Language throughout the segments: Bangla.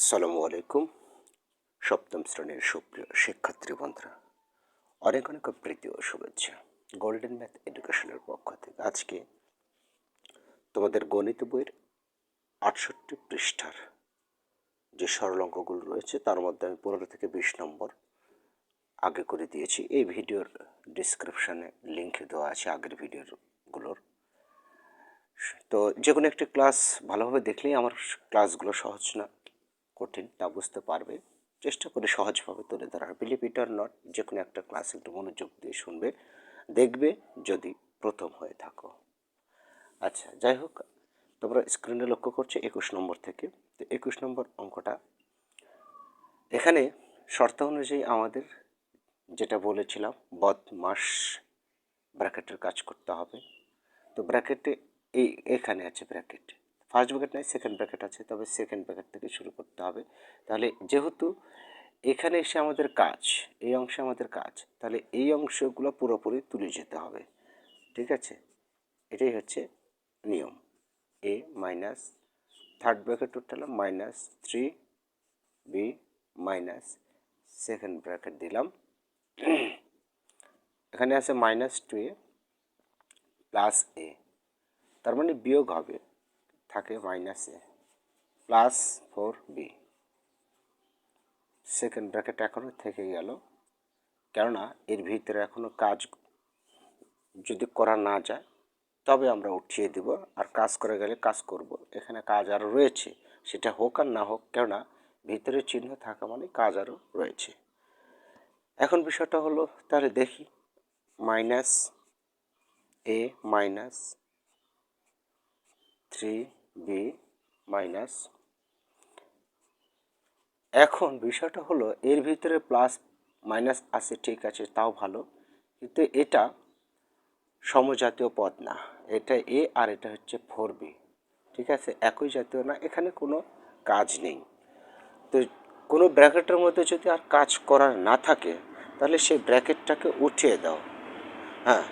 আসসালামু আলাইকুম। সপ্তম শ্রেণির সুপ্রিয় শিক্ষার্থী বন্ধুরা, অনেক অনেক প্রীতি ও শুভেচ্ছা। গোল্ডেন ম্যাথ এডুকেশনের পক্ষ থেকে আজকে তোমাদের গণিত বইয়ের আটষট্টি পৃষ্ঠার যে সরল অঙ্কগুলো রয়েছে, তার মধ্যে আমি পনেরো থেকে বিশ নম্বর আগে করে দিয়েছি। এই ভিডিওর ডিসক্রিপশানে লিঙ্ক দেওয়া আছে আগের ভিডিওগুলোর। তো যে কোনো একটি ক্লাস ভালোভাবে দেখলেই আমার ক্লাসগুলো সহজ না। কঠিন তা বুঝতে পারবে। চেষ্টা করে সহজভাবে তুলে ধরার বিলিভ ইট আর নট যে কোনো একটা ক্লাস একটু মনোযোগ দিয়ে শুনবে, দেখবে যদি প্রথম হয়ে থাকো। আচ্ছা যাই হোক, তোমরা স্ক্রিনে লক্ষ্য করছ একুশ নম্বর থেকে। তো একুশ নম্বর অঙ্কটা, এখানে শর্ত অনুযায়ী আমাদের যেটা বলেছিলাম বদমাস ব্র্যাকেটের কাজ করতে হবে। তো ব্র্যাকেটে এই, এখানে আছে ব্র্যাকেট ফার্স্ট ব্র্যাকেট নাই সেকেন্ড ব্র্যাকেট আছে, তবে সেকেন্ড ব্র্যাকেট থেকে শুরু করতে হবে। তাহলে যেহেতু এখানে এসে আমাদের কাজ, এই অংশে আমাদের কাজ, তাহলে এই অংশগুলো পুরোপুরি তুলে যেতে হবে। ঠিক আছে? এটাই হচ্ছে নিয়ম। A minus third bracket উঠালাম minus three B minus second bracket দিলাম। এখানে আছে minus two A plus A তার মানে বিয়োগ হবে থাকে minus A plus four B second bracket এখনও থেকে গেল, কেননা এর ভিতরে এখনও কাজ যদি করা না যায়, তবে আমরা উঠিয়ে দেব আর কাজ করে গেলে কাজ করব। এখানে কাজ আরও রয়েছে, সেটা হোক আর না হোক, কেননা ভিতরে চিহ্ন থাকা মানে কাজ আরও রয়েছে। এখন বিষয়টা হলো, তাহলে দেখি minus A minus three B minus এখন বিষয়টা হলো এর ভিতরে প্লাস মাইনাস আছে, ঠিক আছে, তাও ভালো। কিন্তু এটা সমজাতীয় পদ না। এটা এ আর এটা হচ্ছে ফোর বি ঠিক আছে? একই জাতীয় না, এখানে কোনো কাজ নেই। তো কোনো ব্র্যাকেটের মধ্যে যদি আর কাজ করার না থাকে, তাহলে সেই ব্র্যাকেটটাকে উঠিয়ে দাও। হ্যাঁ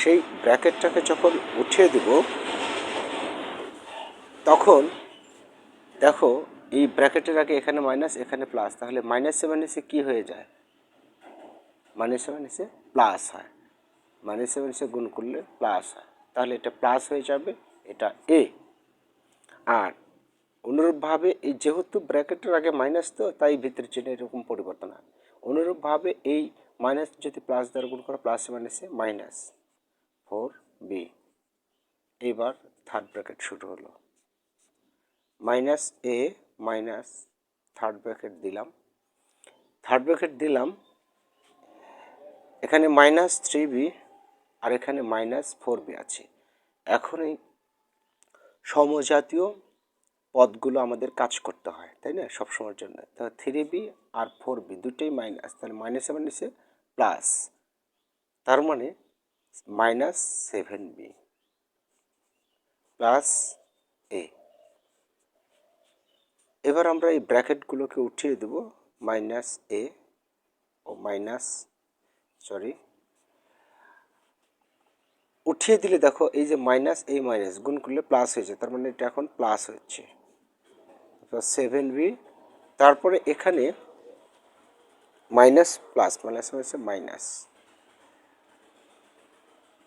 সেই ব্র্যাকেটটাকে যখন উঠিয়ে দেব তখন, দেখো, এই ব্র্যাকেটের আগে এখানে মাইনাস এখানে প্লাস তাহলে মাইনাস সেভেন এসে কী হয়ে যায়? মাইনাস সেভেন এসে প্লাস হয়। মাইনাস সেভেন এসে গুণ করলে প্লাস হয়। তাহলে এটা প্লাস হয়ে যাবে, এটা এ আর অনুরূপভাবে এই যেহেতু ব্র্যাকেটের আগে মাইনাস তো, তাই ভিতরে চিহ্ন এরকম পরিবর্তন হয়। অনুরূপভাবে এই মাইনাস যদি প্লাস দ্বারা গুণ করা প্লাসে মাইনাসে মাইনাস ফোর বি এবার থার্ড ব্র্যাকেট শুরু হলো। Minus A minus third bracket দিলাম। থার্ড ব্র্যাকেট দিলাম। এখানে মাইনাস থ্রি বি আর এখানে মাইনাস ফোর বি আছে। এখন এই সমজাতীয় পদগুলো আমাদের কাজ করতে হয়, তাই না? সবসময়ের জন্য। তাহলে থ্রি বি আর ফোর বি দুটোই মাইনাস তাহলে মাইনাসে মাইনাসে প্লাস তার মানে minus seven B plus A এবার আমরা এই ব্র্যাকেটগুলোকে উঠিয়ে দেব, মাইনাস এ ও মাইনাস, সরি, উঠিয়ে দিলে দেখো এই যে মাইনাস এই মাইনাস গুণ করলে প্লাস হয়েছে তার মানে এটা এখন প্লাস হচ্ছে। সেভেন বি, তারপরে এখানে মাইনাস প্লাস, মাইনাস হয়েছে মাইনাস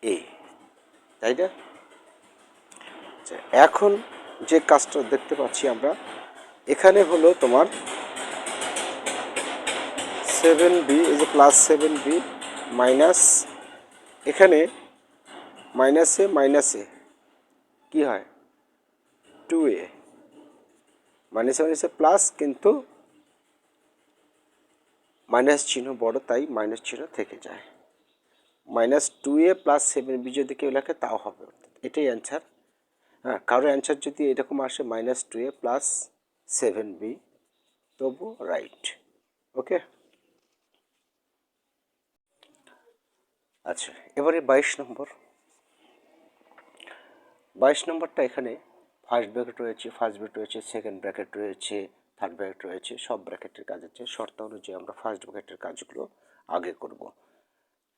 এ, তাই না? আচ্ছা এখন যে কাজটা দেখতে পাচ্ছি আমরা এখানে হলো তোমার সেভেন বি এই যে প্লাস সেভেন বি মাইনাস এখানে মাইনাসে মাইনাসে কী হয়? টু এ মাইনাসে মাইনাসে প্লাস কিন্তু মাইনাস চিহ্ন বড়, তাই মাইনাস চিহ্ন থেকে যায়। Minus two A plus seven B যদি কেউ লেখে, তাও হবে। এটাই অ্যান্সার হ্যাঁ কারোর অ্যান্সার যদি এরকম আসে minus two A plus seven B তবু রাইট ওকে আচ্ছা এবারে বাইশ নম্বর। বাইশ নম্বরটা এখানে ফার্স্ট ব্র্যাকেট রয়েছে ফার্স্ট ব্র্যাকেট রয়েছে সেকেন্ড ব্র্যাকেট রয়েছে থার্ড ব্র্যাকেট রয়েছে, সব ব্র্যাকেটের কাজ আছে। শর্ত অনুযায়ী আমরা ফার্স্ট ব্র্যাকেটের কাজগুলো আগে করব।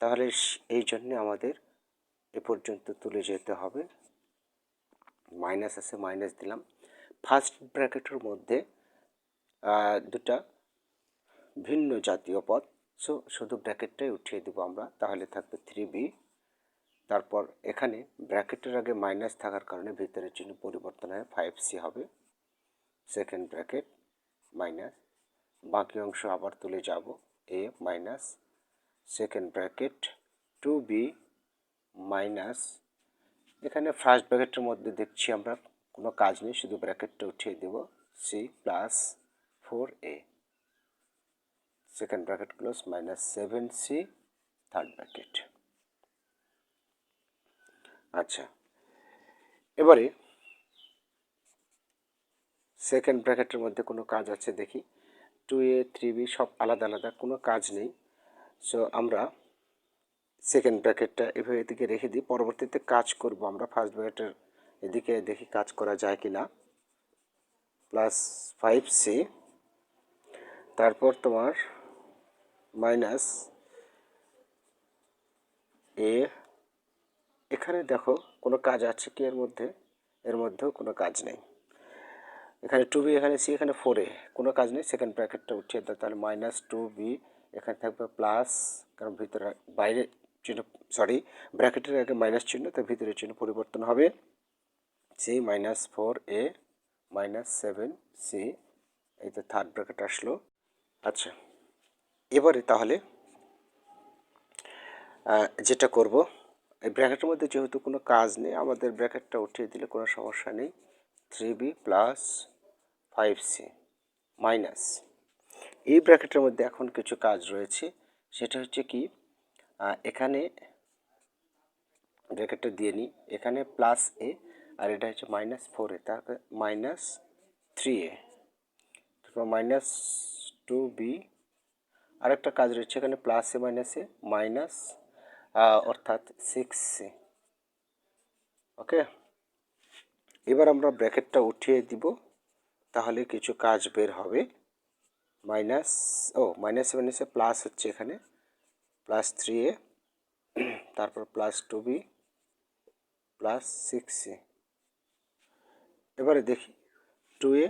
তাহলে এই জন্যে আমাদের এ পর্যন্ত তুলে যেতে হবে। মাইনাস আছে মাইনাস দিলাম। ফার্স্ট ব্র্যাকেটের মধ্যে দুটা ভিন্ন জাতীয় পদ। সো, শুধু ব্র্যাকেটটাই উঠিয়ে দেবো আমরা, তাহলে থাকবে থ্রি বি তারপর এখানে ব্র্যাকেটের আগে মাইনাস থাকার কারণে ভিতরের চিহ্ন পরিবর্তন হয়ে ফাইভ সি হবে। সেকেন্ড ব্র্যাকেট মাইনাস বাকি অংশ আবার তুলে যাব A minus second bracket two B minus এখানে ফার্স্ট ব্র্যাকেটের মধ্যে দেখছি আমরা কোনো কাজ নেই, শুধু ব্র্যাকেটটা উঠিয়ে দেব C plus four A second bracket close minus seven C third bracket আচ্ছা এবারে সেকেন্ড ব্র্যাকেটের মধ্যে কোনো কাজ আছে দেখি। টু এ থ্রি বি সব আলাদা আলাদা, কোনো কাজ নেই। সো আমরা সেকেন্ড ব্র্যাকেটটা এভাবে এদিকে রেখে দিই, পরবর্তীতে কাজ করব আমরা ফার্স্ট ব্র্যাকেটের এদিকে দেখি কাজ করা যায় কি না প্লাস ফাইভ সি তারপর তোমার মাইনাস এ এখানে দেখো কোনো কাজ আছে কি এর মধ্যে? এর মধ্যেও কোনো কাজ নেই। এখানে টু বি এখানে সি এখানে ফোরে কোনো কাজ নেই সেকেন্ড ব্র্যাকেটটা উঠিয়ে দাও, তাহলে মাইনাস টু বি এখানে থাকবে প্লাস কারণ ভিতরে বাইরে চিহ্ন সরি ব্র্যাকেটের আগে মাইনাস চিহ্ন তার ভিতরে চিহ্ন পরিবর্তন হবে। C minus four A minus seven C এই তো থার্ড ব্র্যাকেট আসলো। আচ্ছা এবারে তাহলে যেটা করব, এই ব্র্যাকেটের মধ্যে যেহেতু কোনো কাজ নেই, আমাদের ব্র্যাকেটটা উঠিয়ে দিলে কোনো সমস্যা নেই। Three B plus five C minus এই ব্র্যাকেটের মধ্যে এখন কিছু কাজ রয়েছে। সেটা হচ্ছে কি এখানে ব্র্যাকেটটা দিয়ে নিই। এখানে প্লাস এ আর এটা হচ্ছে মাইনাস ফোর এ তারপরে মাইনাস থ্রি এ। তারপর মাইনাস টু বি আরেকটা কাজ রয়েছে, এখানে plus A minus A minus অর্থাৎ সিক্স সি ওকে এবার আমরা ব্র্যাকেটটা উঠিয়ে দিব, তাহলে কিছু কাজ বের হবে। মাইনাস ও মাইনাস মাইনাসে প্লাস হচ্ছে এখানে। প্লাস থ্রি এ, তারপর plus two B plus six C এবারে দেখি টু এ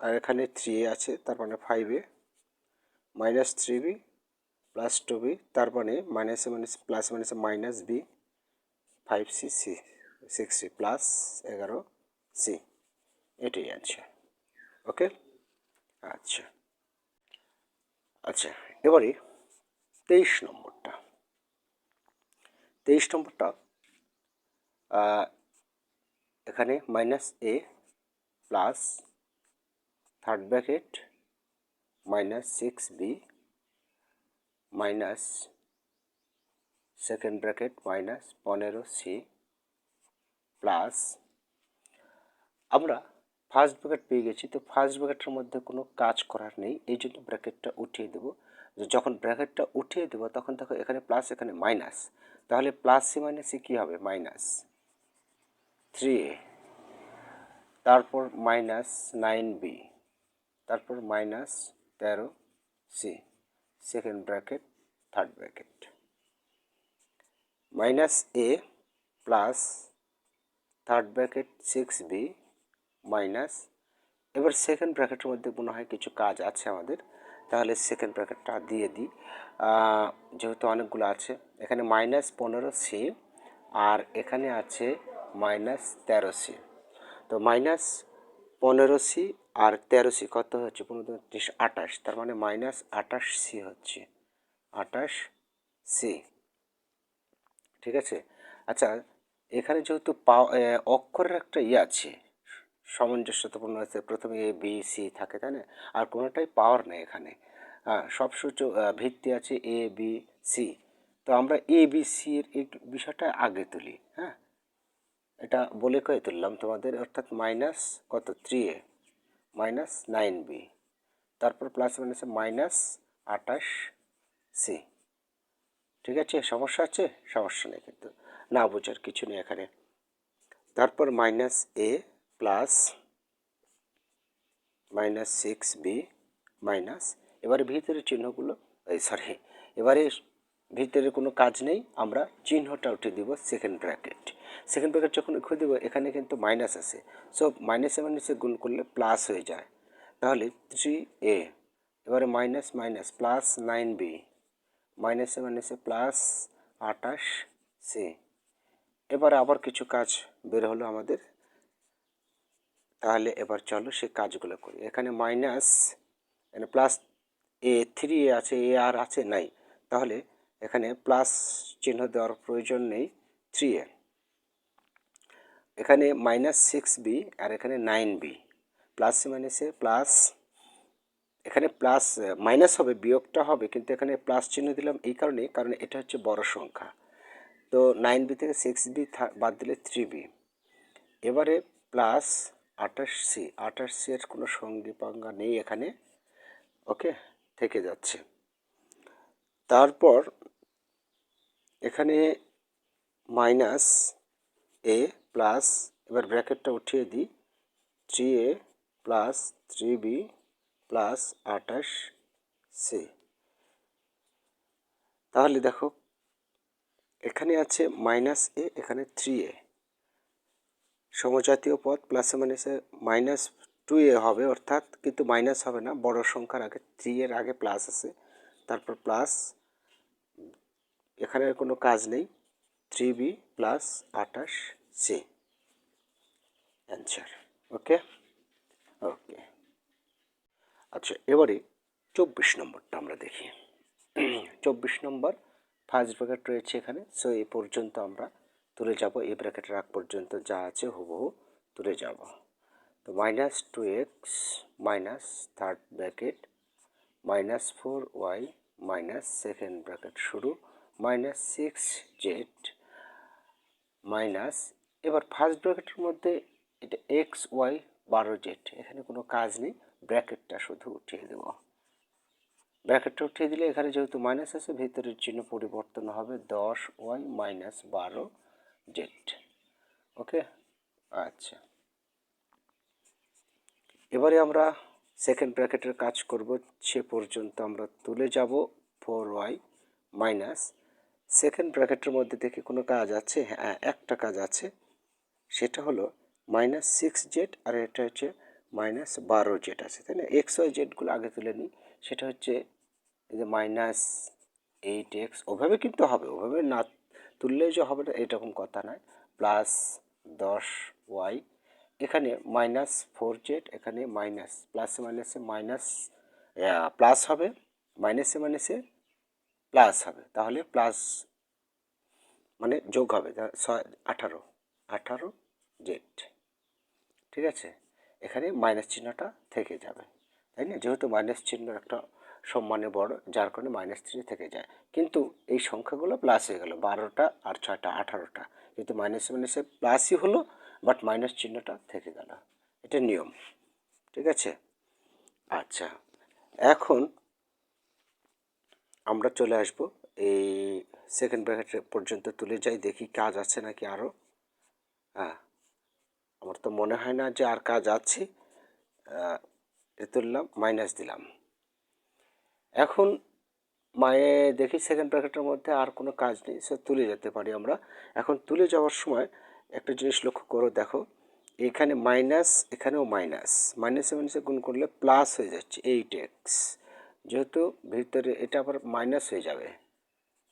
আর এখানে থ্রি এ আছে, তার মানে five A minus three B plus two B তার মানে মাইনাসে মাইনাস প্লাস মাইনাসে minus B five C C six C plus এগারো সি এটাই আছে ওকে আচ্ছা আচ্ছা এবারে তেইশ নম্বরটা তেইশ নম্বরটা এখানে minus A plus third bracket minus six B minus second bracket minus পনেরো সি প্লাস আমরা ফার্স্ট ব্র্যাকেট পেয়ে গেছি। তো ফার্স্ট ব্র্যাকেটের মধ্যে কোনো কাজ করার নেই। এই জন্য ব্র্যাকেটটা উঠিয়ে দেবো। যখন ব্র্যাকেটটা উঠিয়ে দেবো, তখন দেখো এখানে প্লাস এখানে মাইনাস তাহলে প্লাস সি মাইনাসে কী হবে? মাইনাস থ্রি তারপর মাইনাস নাইন বি। তারপর মাইনাস তেরো C. Second bracket, third bracket. Minus A plus third bracket, six B minus. এবার সেকেন্ড ব্র্যাকেটের মধ্যে মনে হয় কিছু কাজ আছে আমাদের। তাহলে সেকেন্ড ব্র্যাকেটটা দিয়ে দিই যেহেতু অনেকগুলো আছে, এখানে মাইনাস পনেরো সি আর এখানে আছে মাইনাস তেরো সি। তো মাইনাস পনেরো সি আর তেরো সি কত হচ্ছে? পনেরো ত্রিশ আঠাশ। তার মানে মাইনাস আঠাশ সি হচ্ছে। আঠাশ সি। ঠিক আছে? আচ্ছা এখানে যেহেতু এ, অক্ষরের একটা ইয়ে আছে সামঞ্জস্যতাপূর্ণ আছে প্রথমে এ বি সি থাকে তাই না? আর কোনোটাই পাওয়ার নেই এখানে। হ্যাঁ সব আহ, ভিত্তি আছে এ বি সি। তো আমরা এ বি সি এর বিষয়টা আগে তুলি হ্যাঁ? এটা বলে কয়ে তুললাম তোমাদের, অর্থাৎ মাইনাস কত? Three A minus nine B তারপর প্লাস মাইনাসে মাইনাস আঠাশ সি ঠিক আছে? সমস্যা আছে? সমস্যা নেই কিন্তু, না বোঝার কিছু নেই এখানে। তারপর minus A plus minus six B minus এবারে ভিতরের চিহ্নগুলো, এই সরি এবারে ভিতরে কোনো কাজ নেই, আমরা চিহ্নটা উঠে দিব সেকেন্ড ব্র্যাকেট সেকেন্ড ব্র্যাকেট যখন উঠে দেবো, এখানে কিন্তু মাইনাস আছে। সো মাইনাসে মাইনাসে গুণ করলে প্লাস হয়ে যায়। তাহলে থ্রি এ এবারে minus minus plus nine B মাইনাসে মাইনাসে প্লাস আটাশ সি এবারে আবার কিছু কাজ বের হলো আমাদের। তাহলে এবার চলো সে কাজগুলো করি। এখানে মাইনাস এখানে প্লাস এ থ্রি এ আছে এ আর আছে নাই। তাহলে এখানে প্লাস চিহ্ন দেওয়ার প্রয়োজন নেই থ্রি এ এখানে মাইনাস সিক্স বি আর এখানে নাইন বি প্লাস মাইনাসে প্লাস এখানে প্লাস মাইনাস হবে, বিয়োগটা হবে, কিন্তু এখানে প্লাস চিহ্ন দিলাম এই কারণে, কারণ এটা হচ্ছে বড় সংখ্যা। তো নাইন বি থেকে সিক্স বি বাদ দিলে থ্রি বি এবারে প্লাস আঠাশ সি আঠাশ সি এর কোনো সঙ্গী পাঙ্গা নেই এখানে। ওকে থেকে যাচ্ছে। তারপর এখানে মাইনাস এ প্লাস এবার ব্র্যাকেটটা উঠিয়ে দিই three A plus three B plus আঠাশ সি তাহলে দেখো, এখানে আছে মাইনাস এ এখানে থ্রি এ সমজাতীয় পদ প্লাসে মাইনাসে মাইনাস টু এ হবে, অর্থাৎ কিন্তু মাইনাস হবে না, বড় সংখ্যার আগে থ্রি এর আগে প্লাস আছে, তারপর প্লাস এখানে কোনো কাজ নেই। থ্রি বি প্লাস আঠাশ সি। অ্যান্সার ওকে ওকে আচ্ছা এবারে চব্বিশ নম্বরটা আমরা দেখি। চব্বিশ নম্বর ফার্স্ট ব্র্যাকেট রয়েছে এখানে। সো এ পর্যন্ত আমরা তুলে যাব। এই ব্র্যাকেটের আগ পর্যন্ত যা আছে হুবহু তুলে যাব। তো minus two X minus third bracket minus four Y minus second bracket শুরু। মাইনাস সিক্স জেড মাইনাস এবার ফার্স্ট ব্র্যাকেটের মধ্যে এটা এক্স ওয়াই বারো জেড এখানে কোনো কাজ নেই ব্র্যাকেটটা শুধু উঠিয়ে দেব। ব্র্যাকেটটা উঠিয়ে দিলে এখানে যেহেতু মাইনাস আছে, ভিতরের চিহ্ন পরিবর্তন হবে দশ ওয়াই মাইনাস বারো জেড ওকে আচ্ছা। এবারে আমরা সেকেন্ড ব্র্যাকেটের কাজ করব, সে পর্যন্ত আমরা তুলে যাব ফোর ওয়াই মাইনাস সেকেন্ড ব্র্যাকেটের মধ্যে থেকে কোনো কাজ আছে? হ্যাঁ একটা কাজ আছে। সেটা হলো মাইনাস সিক্স জেড আর এটা হচ্ছে মাইনাস বারো জেড আছে, তাই না? এক্স ওয়াই জেডগুলো আগে তুলে নিই। সেটা হচ্ছে যে মাইনাস এইট এক্স ওভাবে কিন্তু হবে, ওভাবে না তুললেই যে হবে না, এরকম কথা নয়। প্লাস দশ ওয়াই এখানে মাইনাস ফোর জেড এখানে মাইনাস প্লাসে মাইনাসে মাইনাস প্লাস হবে। মাইনাসে মাইনাসে প্লাস হবে। তাহলে প্লাস মানে যোগ হবে আঠারো। আঠারো জেড ঠিক আছে? এখানে মাইনাস চিহ্নটা থেকে যাবে। তাই না? যেহেতু মাইনাস চিহ্ন একটা সম্মানে বড়, যার কারণে মাইনাস চিহ্ন থেকে যায়। কিন্তু এই সংখ্যাগুলো প্লাস হয়ে গেল, বারোটা আর ছয়টা, আঠারোটা। কিন্তু মাইনাস মাইনাসে প্লাসই হলো বাট মাইনাস চিহ্নটা থেকে গেল। এটা নিয়ম। ঠিক আছে? আচ্ছা। এখন আমরা চলে আসব। এই সেকেন্ড ব্র্যাকেট পর্যন্ত তুলে যাই, দেখি কাজ আছে নাকি আরও হ্যাঁ আমার তো মনে হয় না যে আর কাজ আছে। এ তুললাম মাইনাস দিলাম। এখন মায়ে দেখি সেকেন্ড ব্র্যাকেটের মধ্যে আর কোনো কাজ নেই, সে তুলে যেতে পারি আমরা। এখন তুলে যাওয়ার সময় একটা জিনিস লক্ষ্য করো, দেখো। এখানে মাইনাস এখানেও মাইনাস মাইনাসে মাইনাসে গুণ করলে প্লাস হয়ে যাচ্ছে এইট এক্স যেহেতু ভিতরে এটা আবার মাইনাস হয়ে যাবে।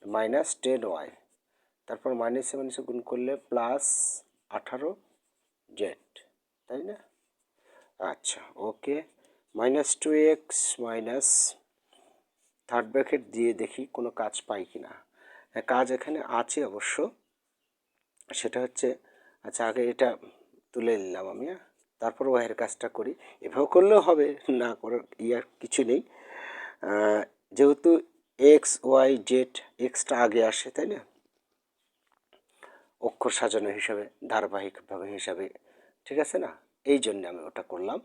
মাইনাস টেন ওয়াই তারপর মাইনাসে মাইনাসে গুণ করলে প্লাস আঠারো জেড তাই না? আচ্ছা okay minus two X minus third bracket দিয়ে দেখি কোনো কাজ পাই কি না। হ্যাঁ কাজ এখানে আছে অবশ্য। সেটা হচ্ছে আচ্ছা আগে এটা তুলে নিলাম আমি হ্যাঁ? তারপর ওয়াইয়ের কাজটা করি। এভাবে করলেও হবে, না করার ইয়ার কিছু নেই। যেহেতু এক্স ওয়াই জেড এক্সটা আগে আসে, তাই না? অক্ষর সাজানো হিসাবে, ধারাবাহিকভাবে হিসাবে, ঠিক আছে না? এই জন্য আমি ওটা করলাম।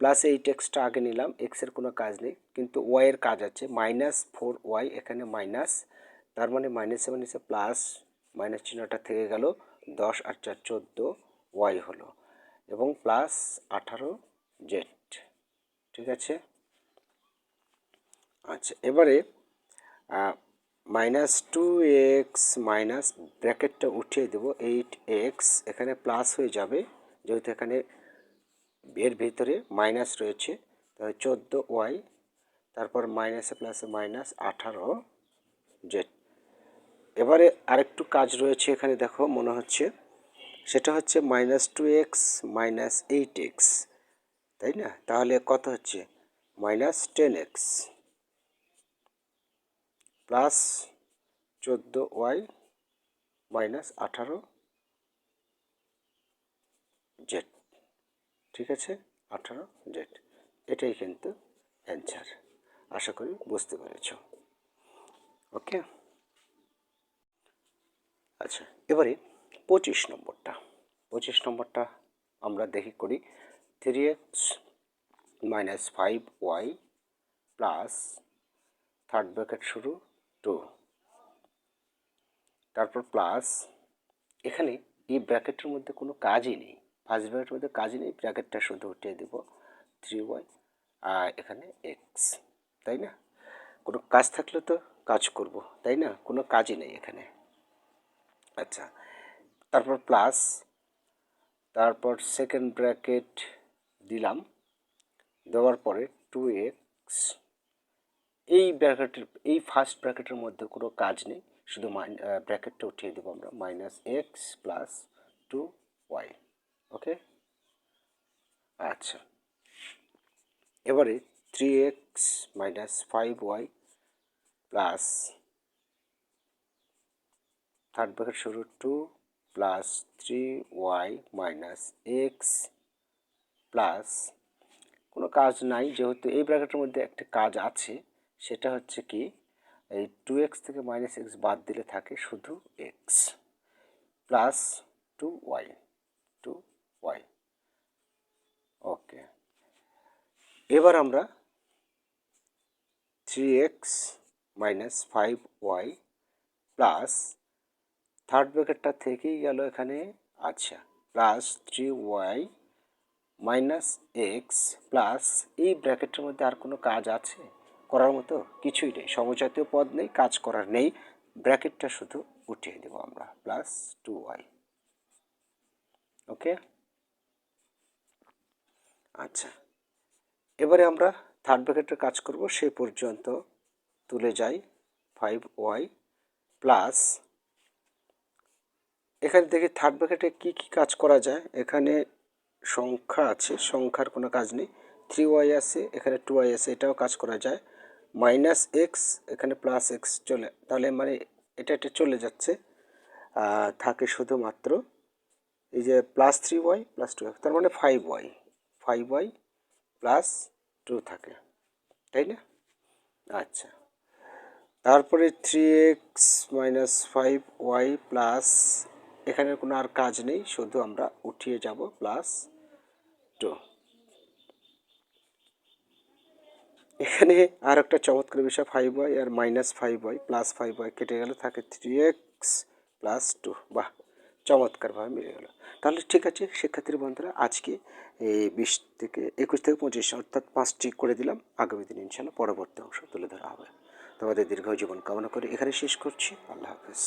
প্লাস এই টেক্সটটা আগে নিলাম এক্সের কোনো কাজ নেই, কিন্তু ওয়াইয়ের কাজ আছে। মাইনাস ফোর ওয়াই এখানে মাইনাস তার মানে মাইনাস সেভেন মাইনাসে প্লাস মাইনাস চিহ্নটা থেকে গেল, দশ আর চার চোদ্দ ওয়াই হলো। এবং প্লাস আঠারো জেড ঠিক আছে? আচ্ছা এবারে মাইনাস টু এক্স মাইনাস ব্র্যাকেটটা উঠিয়ে দেবো এইট এক্স এখানে প্লাস হয়ে যাবে, যেহেতু এখানে এর ভিতরে মাইনাস রয়েছে, তাহলে চোদ্দ ওয়াই তারপর মাইনাসে প্লাসে মাইনাস আঠারো জেড এবারে আরেকটু কাজ রয়েছে এখানে, দেখো, মনে হচ্ছে, সেটা হচ্ছে minus two X minus eight X তাই না? তাহলে কত হচ্ছে? মাইনাস টেন এক্স প্লাস চোদ্দ ওয়াই মাইনাস আঠারো জেড। ঠিক আছে? আঠারো জেড। এটাই কিন্তু অ্যান্সার। আশা করি বুঝতে পেরেছ। ওকে? আচ্ছা এবারে পঁচিশ নম্বরটা। পঁচিশ নম্বরটা আমরা দেখি করি। Three X minus five Y plus third bracket শুরু। টু তারপর প্লাস এখানে এই ব্র্যাকেটের মধ্যে কোনো কাজই নেই। ফার্স্ট ব্র্যাকেটের মধ্যে কাজই নেই ব্র্যাকেটটা শুধু উঠিয়ে দেব। থ্রি ওয়াই আর এখানে এক্স তাই না? কোনো কাজ থাকলে তো কাজ করব, তাই না? কোনো কাজই নেই এখানে। আচ্ছা তারপর প্লাস তারপর সেকেন্ড ব্র্যাকেট দিলাম। দেওয়ার পরে টু এক্স এই ব্র্যাকেটের এই ফার্স্ট ব্র্যাকেটের মধ্যে কোনো কাজ নেই। শুধু ব্র্যাকেটটা উঠিয়ে দেবো আমরা। Minus X plus two Y okay আচ্ছা। এবারে three X minus five Y plus third bracket শুরু two plus three Y minus X plus কোনো কাজ নাই। যেহেতু এই ব্র্যাকেটের মধ্যে একটা কাজ আছে সেটা হচ্ছে কি, এই টু এক্স থেকে মাইনাস এক্স বাদ দিলে থাকে শুধু X plus two Y two Y okay এবার আমরা three X minus five Y plus third ব্র্যাকেটটা থেকেই গেল এখানে আচ্ছা plus three Y minus X plus এই ব্র্যাকেটের মধ্যে আর কোনো কাজ আছে? করার মতো কিছুই নেই। সমজাতীয় পদ নেই, কাজ করার নেই। ব্র্যাকেটটা শুধু উঠিয়ে দেবো আমরা প্লাস টু ওয়াই ওকে আচ্ছা। এবারে আমরা থার্ড ব্র্যাকেটের কাজ করব, সে পর্যন্ত তুলে যাই ফাইভ ওয়াই প্লাস এখান থেকে থার্ড ব্র্যাকেটে কী কী কাজ করা যায়? এখানে সংখ্যা আছে, সংখ্যার কোনো কাজ নেই। থ্রি ওয়াই আছে, এখানে টু ওয়াই আছে, এটাও কাজ করা যায়। মাইনাস এক্স, এখানে প্লাস এক্স চলে, তাহলে মানে এটা এটা চলে যাচ্ছে। থাকে শুধুমাত্র এই যে plus three y, plus two তার মানে five y five y plus two থাকে, তাই না? আচ্ছা তারপরে three x minus five y plus, এখানে কোনো আর কাজ নেই, শুধু আমরা উঠিয়ে যাব প্লাস টু। এখানে আর একটা চমৎকার বিষয় ফাইভ ওয়াই আর minus five y plus five y কেটে গেল, থাকে থ্রি এক্স প্লাস টু বাহ, চমৎকারভাবে মিলে গেল। তাহলে ঠিক আছে, শিক্ষার্থী বন্ধুরা, আজকে এই বিশ থেকে একুশ থেকে পঁচিশ, অর্থাৎ পাঁচটি করে দিলাম। আগামী দিন ইনশাল্লাহ পরবর্তী অংশ তুলে ধরা হবে। তোমাদের দীর্ঘ জীবন কামনা করে এখানে শেষ করছি। আল্লাহ হাফেজ।